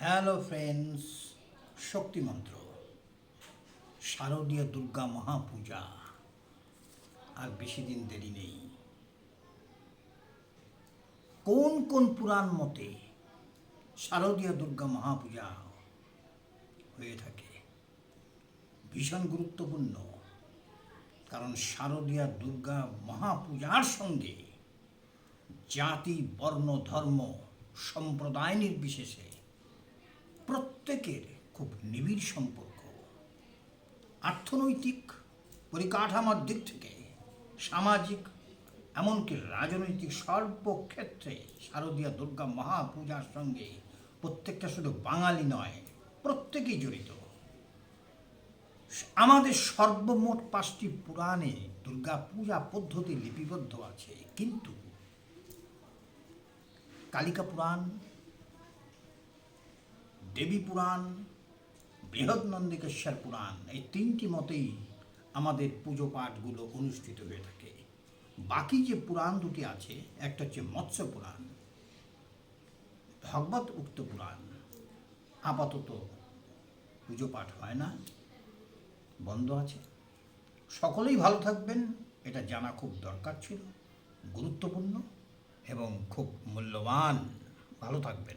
Hello friends শক্তিমন্ত্র শারদীয় দুর্গা মহাপূজা আর বেশি দিন দেরি নেই। কোন কোন পুরাণ মতে শারদীয় দুর্গা মহাপূজা হয়ে থাকে? ভীষণ গুরুত্বপূর্ণ। কারণ শারদীয়া দুর্গা মহাপূজার সঙ্গে জাতি, বর্ণ, ধর্ম, সম্প্রদায় নির্বিশেষে প্রত্যেকের খুব নিবিড় সম্পর্ক। অর্থনৈতিক পরিকাঠামোর দিক থেকে, সামাজিক, এমনকি রাজনৈতিক সর্বক্ষেত্রে শারদীয় দুর্গা মহাপূজার সঙ্গে প্রত্যেকটা শুধু বাঙালি নয়, প্রত্যেকেই জড়িত। আমাদের সর্বমোট পাঁচটি পুরাণে দুর্গা পূজা পদ্ধতি লিপিবদ্ধ আছে, কিন্তু কালিকা পুরাণ দেবী পুরাণ, বৃহৎ নন্দিকেশ্বর পুরাণ, এই তিনটি মতেই আমাদের পুজো পাঠগুলো অনুষ্ঠিত হয়ে থাকে। বাকি যে পুরাণ দুটি আছে, একটা হচ্ছে মৎস্য পুরাণ, ভগবত উক্ত পুরাণ, আপাতত পুজো পাঠ হয় না, বন্ধ আছে। সকলেই ভালো থাকবেন, এটা জানা খুব দরকার ছিল, গুরুত্বপূর্ণ এবং খুব মূল্যবান। ভালো থাকবেন।